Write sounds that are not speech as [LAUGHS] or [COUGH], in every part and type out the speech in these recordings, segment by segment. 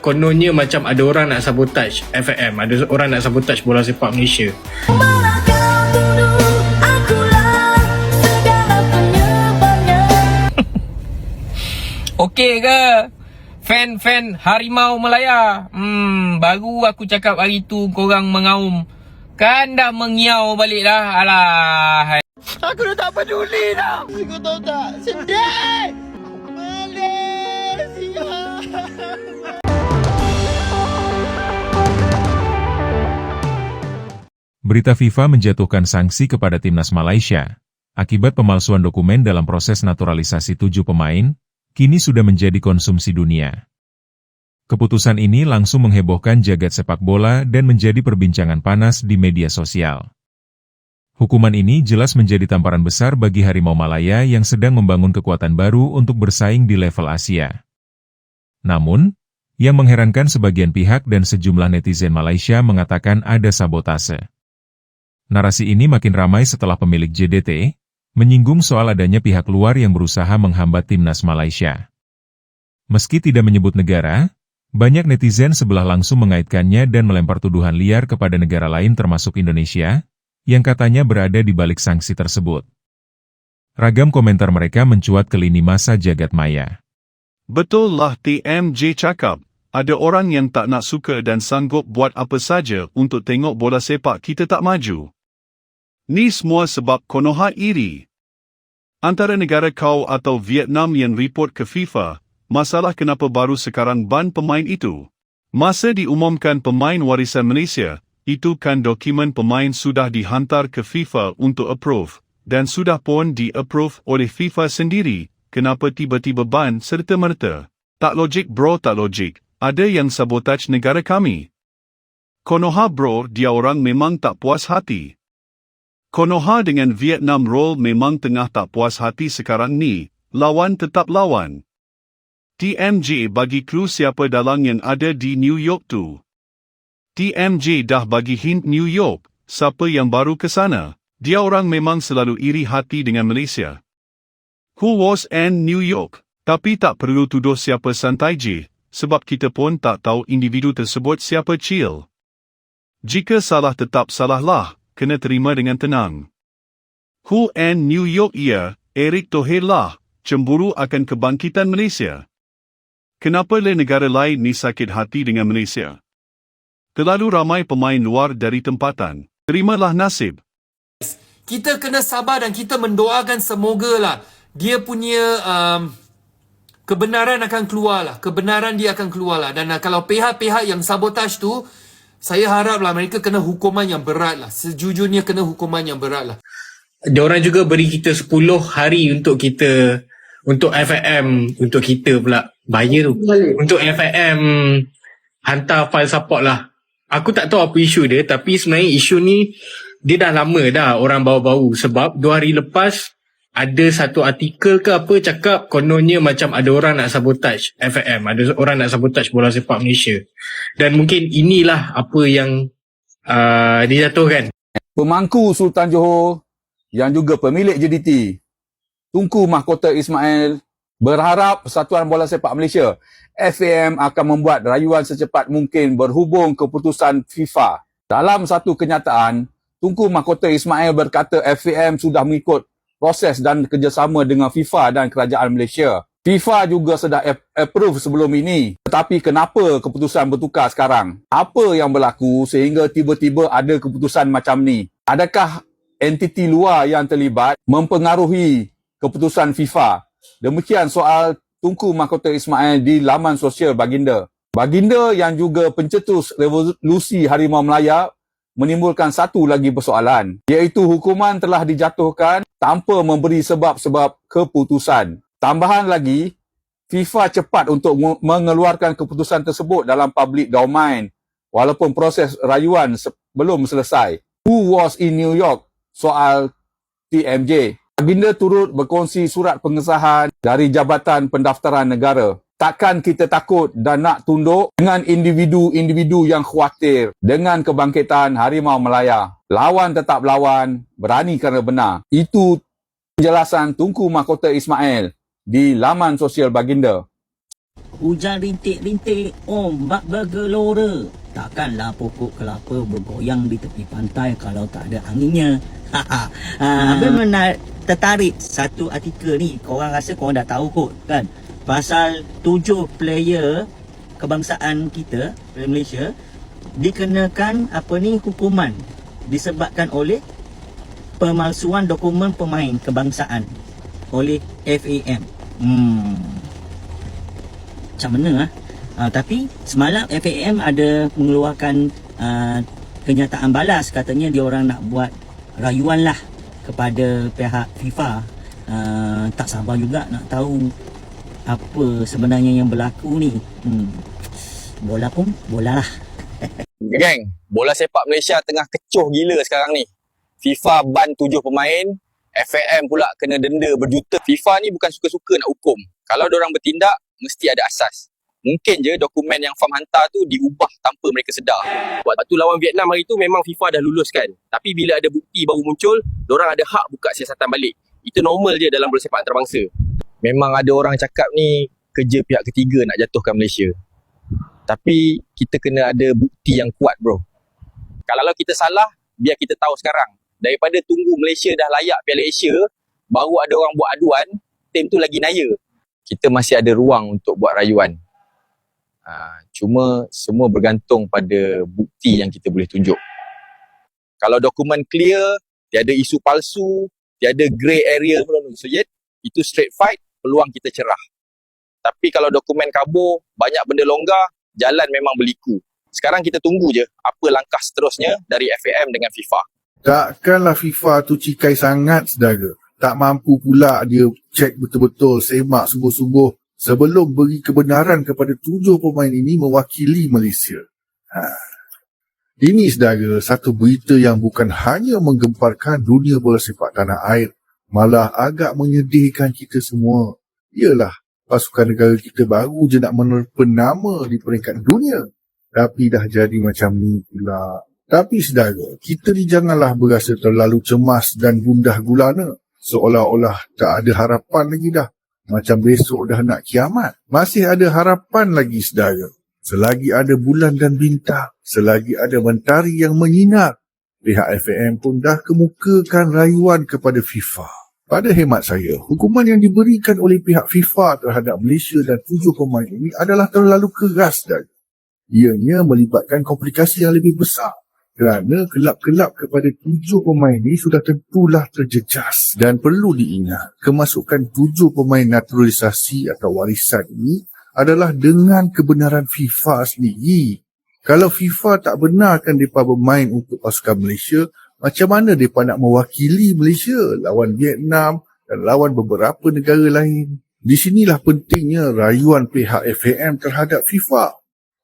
kononnya macam ada orang nak sabotage FFM, ada orang nak sabotage bola sepak Malaysia. [LAUGHS] Okey ke? Fan-fan Harimau Melaya. Hmm, baru aku cakap hari tu korang mengaum. Kan dah mengiau balik dah. Alah. Aku dah tak peduli dah. Kau tahu tak? Sedih! Malaysia! [LAUGHS] Berita FIFA menjatuhkan sanksi kepada timnas Malaysia akibat pemalsuan dokumen dalam proses naturalisasi tujuh pemain, kini sudah menjadi konsumsi dunia. Keputusan ini langsung menghebohkan jagat sepak bola dan menjadi perbincangan panas di media sosial. Hukuman ini jelas menjadi tamparan besar bagi Harimau Malaya yang sedang membangun kekuatan baru untuk bersaing di level Asia. Namun, yang mengherankan sebagian pihak dan sejumlah netizen Malaysia mengatakan ada sabotase. Narasi ini makin ramai setelah pemilik JDT menyinggung soal adanya pihak luar yang berusaha menghambat timnas Malaysia. Meski tidak menyebut negara, banyak netizen sebelah langsung mengaitkannya dan melempar tuduhan liar kepada negara lain termasuk Indonesia, yang katanya berada di balik sanksi tersebut. Ragam komentar mereka mencuat ke lini masa jagat maya. Betul lah TMJ cakap, ada orang yang tak nak suka dan sanggup buat apa saja untuk tengok bola sepak kita tak maju. Ni semua sebab Konoha iri. Antara negara kau atau Vietnam yang report ke FIFA, masalah kenapa baru sekarang ban pemain itu. Masa diumumkan pemain warisan Malaysia, itu kan dokumen pemain sudah dihantar ke FIFA untuk approve, dan sudah pun di-approve oleh FIFA sendiri, kenapa tiba-tiba ban serta-merta? Tak logik bro tak logik, ada yang sabotaj negara kami. Konoha bro dia orang memang tak puas hati. Konoha dengan Vietnam Roll memang tengah tak puas hati sekarang ni, lawan tetap lawan. TMJ bagi clue siapa dalang yang ada di New York tu. TMJ dah bagi hint New York, siapa yang baru ke sana. Dia orang memang selalu iri hati dengan Malaysia. Who was and New York? Tapi tak perlu tuduh siapa santai je, sebab kita pun tak tahu individu tersebut siapa chill. Jika salah tetap salah lah, kena terima dengan tenang. Who and New York ia, Eric Thohir lah, cemburu akan kebangkitan Malaysia. Kenapa le negara lain ni sakit hati dengan Malaysia? Terlalu ramai pemain luar dari tempatan. Terimalah nasib. Kita kena sabar dan kita mendoakan semoga lah dia punya um, kebenaran akan keluar lah. Kebenaran dia akan keluar lah. Dan uh, kalau pihak-pihak yang sabotaj tu, saya harap lah mereka kena hukuman yang berat lah. Sejujurnya kena hukuman yang berat lah. Dia orang juga beri kita 10 hari untuk kita untuk FFM untuk kita pula bayar tu. Untuk FFM hantar file support lah. Aku tak tahu apa isu dia tapi sebenarnya isu ni dia dah lama dah orang bawa-bawa sebab dua hari lepas ada satu artikel ke apa cakap kononnya macam ada orang nak sabotage FFM, ada orang nak sabotage bola sepak Malaysia. Dan mungkin inilah apa yang uh, dijatuhkan. pemangku Sultan Johor yang juga pemilik JDT Tunku Mahkota Ismail berharap Persatuan Bola Sepak Malaysia FAM akan membuat rayuan secepat mungkin berhubung keputusan FIFA. Dalam satu kenyataan, Tunku Mahkota Ismail berkata FAM sudah mengikut proses dan kerjasama dengan FIFA dan Kerajaan Malaysia. FIFA juga sudah ap- approve sebelum ini. Tetapi kenapa keputusan bertukar sekarang? Apa yang berlaku sehingga tiba-tiba ada keputusan macam ni? Adakah entiti luar yang terlibat mempengaruhi keputusan FIFA? Demikian soal Tunku Mahkota Ismail di laman sosial Baginda. Baginda yang juga pencetus revolusi Harimau Melaya menimbulkan satu lagi persoalan, iaitu hukuman telah dijatuhkan tanpa memberi sebab-sebab keputusan. Tambahan lagi, FIFA cepat untuk mengeluarkan keputusan tersebut dalam public domain walaupun proses rayuan belum selesai. Who was in New York? Soal TMJ. Baginda turut berkongsi surat pengesahan dari Jabatan Pendaftaran Negara. Takkan kita takut dan nak tunduk dengan individu-individu yang khawatir dengan kebangkitan Harimau Melaya. Lawan tetap lawan, berani kerana benar. Itu penjelasan Tunku Mahkota Ismail di laman sosial Baginda. Hujan rintik-rintik, ombak bergelora. Takkanlah pokok kelapa bergoyang di tepi pantai kalau tak ada anginnya. [LAUGHS] Ha, Abang menar- tertarik satu artikel ni. Korang rasa korang dah tahu kot kan. Pasal tujuh player kebangsaan kita, player Malaysia, dikenakan apa ni hukuman disebabkan oleh pemalsuan dokumen pemain kebangsaan oleh FAM. Hmm. Macam mana ah? Uh, tapi semalam FAM ada mengeluarkan uh, kenyataan balas katanya dia orang nak buat rayuan lah kepada pihak FIFA. Uh, tak sabar juga nak tahu apa sebenarnya yang berlaku ni. Hmm. Bola pun bola lah. Geng, bola sepak Malaysia tengah kecoh gila sekarang ni. FIFA ban tujuh pemain, FAM pula kena denda berjuta. FIFA ni bukan suka-suka nak hukum. Kalau orang bertindak, mesti ada asas. Mungkin je dokumen yang FAM hantar tu diubah tanpa mereka sedar. Waktu lawan Vietnam hari tu memang FIFA dah luluskan. Tapi bila ada bukti baru muncul, orang ada hak buka siasatan balik. Itu normal je dalam bola sepak antarabangsa. Memang ada orang cakap ni kerja pihak ketiga nak jatuhkan Malaysia. Tapi kita kena ada bukti yang kuat bro. Kalau kita salah, biar kita tahu sekarang. Daripada tunggu Malaysia dah layak Piala Asia, baru ada orang buat aduan, tim tu lagi naya. Kita masih ada ruang untuk buat rayuan. Ha, cuma semua bergantung pada bukti yang kita boleh tunjuk. Kalau dokumen clear, tiada isu palsu, tiada grey area so yet, itu straight fight, peluang kita cerah. Tapi kalau dokumen kabur, banyak benda longgar, jalan memang berliku. Sekarang kita tunggu je apa langkah seterusnya dari FAM dengan FIFA. Takkanlah FIFA tu cikai sangat saudara. Tak mampu pula dia cek betul-betul semak subuh-subuh sebelum beri kebenaran kepada tujuh pemain ini mewakili Malaysia. Ha. Ini saudara satu berita yang bukan hanya menggemparkan dunia bola sepak tanah air, malah agak menyedihkan kita semua. Ialah pasukan negara kita baru je nak menerpa nama di peringkat dunia. Tapi dah jadi macam ni pula. Tapi saudara, kita ni janganlah berasa terlalu cemas dan gundah gulana. Seolah-olah tak ada harapan lagi dah. Macam besok dah nak kiamat. Masih ada harapan lagi saudara. Selagi ada bulan dan bintang. Selagi ada mentari yang menyinar. Pihak FAM pun dah kemukakan rayuan kepada FIFA. Pada hemat saya, hukuman yang diberikan oleh pihak FIFA terhadap Malaysia dan tujuh pemain ini adalah terlalu keras dan ianya melibatkan komplikasi yang lebih besar kerana kelab-kelab kepada tujuh pemain ini sudah tentulah terjejas dan perlu diingat kemasukan tujuh pemain naturalisasi atau warisan ini adalah dengan kebenaran FIFA sendiri. Kalau FIFA tak benarkan mereka bermain untuk pasukan Malaysia, macam mana mereka nak mewakili Malaysia lawan Vietnam dan lawan beberapa negara lain? Di sinilah pentingnya rayuan pihak FAM terhadap FIFA.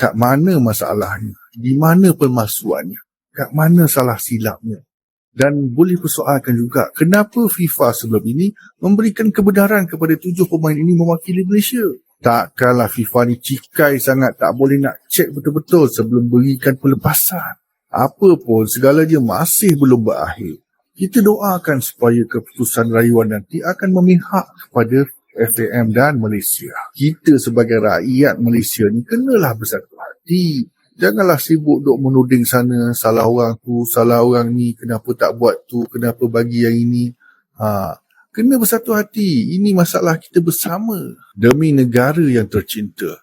Kat mana masalahnya? Di mana pemalsuannya? Kat mana salah silapnya? Dan boleh persoalkan juga kenapa FIFA sebelum ini memberikan kebenaran kepada tujuh pemain ini mewakili Malaysia. Takkanlah FIFA ni cikai sangat tak boleh nak cek betul-betul sebelum berikan pelepasan. Apa pun segalanya masih belum berakhir. Kita doakan supaya keputusan rayuan nanti akan memihak kepada FAM dan Malaysia. Kita sebagai rakyat Malaysia ni kenalah bersatu hati. Janganlah sibuk duk menuding sana, salah orang tu, salah orang ni, kenapa tak buat tu, kenapa bagi yang ini. Ha, kena bersatu hati. Ini masalah kita bersama demi negara yang tercinta.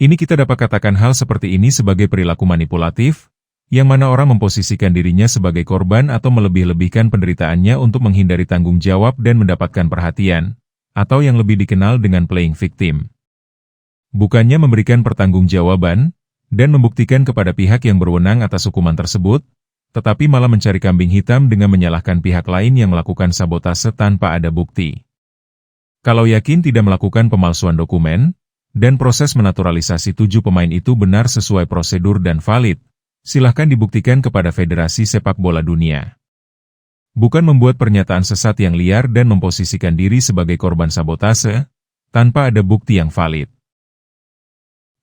Ini kita dapat katakan hal seperti ini sebagai perilaku manipulatif, yang mana orang memposisikan dirinya sebagai korban atau melebih-lebihkan penderitaannya untuk menghindari tanggung jawab dan mendapatkan perhatian, atau yang lebih dikenal dengan playing victim. Bukannya memberikan pertanggungjawaban, dan membuktikan kepada pihak yang berwenang atas hukuman tersebut, tetapi malah mencari kambing hitam dengan menyalahkan pihak lain yang melakukan sabotase tanpa ada bukti. Kalau yakin tidak melakukan pemalsuan dokumen, dan proses menaturalisasi tujuh pemain itu benar sesuai prosedur dan valid, silahkan dibuktikan kepada Federasi Sepak Bola Dunia. Bukan membuat pernyataan sesat yang liar dan memposisikan diri sebagai korban sabotase, tanpa ada bukti yang valid.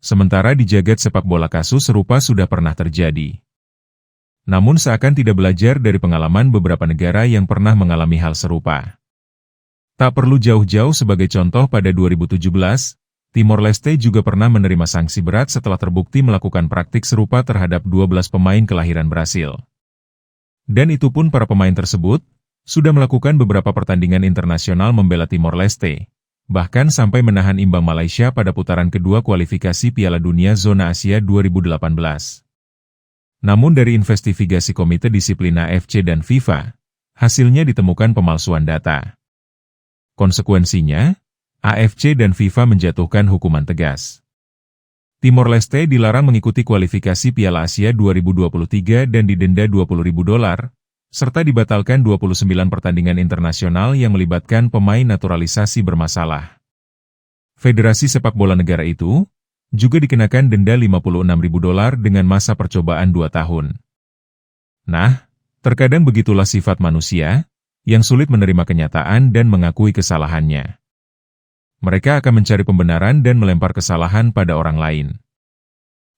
Sementara di jagat sepak bola kasus serupa sudah pernah terjadi. Namun seakan tidak belajar dari pengalaman beberapa negara yang pernah mengalami hal serupa. Tak perlu jauh-jauh sebagai contoh pada 2017, Timor Leste juga pernah menerima sanksi berat setelah terbukti melakukan praktik serupa terhadap 12 pemain kelahiran Brasil. Dan itu pun para pemain tersebut sudah melakukan beberapa pertandingan internasional membela Timor Leste, bahkan sampai menahan imbang Malaysia pada putaran kedua kualifikasi Piala Dunia Zona Asia 2018. Namun dari investigasi Komite Disiplin AFC dan FIFA, hasilnya ditemukan pemalsuan data. Konsekuensinya, AFC dan FIFA menjatuhkan hukuman tegas. Timor Leste dilarang mengikuti kualifikasi Piala Asia 2023 dan didenda 20.000 dolar, serta dibatalkan 29 pertandingan internasional yang melibatkan pemain naturalisasi bermasalah. Federasi sepak bola negara itu juga dikenakan denda 56.000 dolar dengan masa percobaan 2 tahun. Nah, terkadang begitulah sifat manusia, yang sulit menerima kenyataan dan mengakui kesalahannya mereka akan mencari pembenaran dan melempar kesalahan pada orang lain.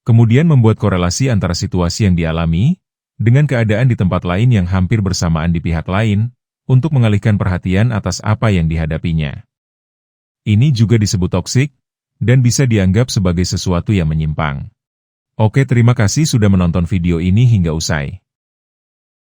Kemudian membuat korelasi antara situasi yang dialami dengan keadaan di tempat lain yang hampir bersamaan di pihak lain untuk mengalihkan perhatian atas apa yang dihadapinya. Ini juga disebut toksik dan bisa dianggap sebagai sesuatu yang menyimpang. Oke terima kasih sudah menonton video ini hingga usai.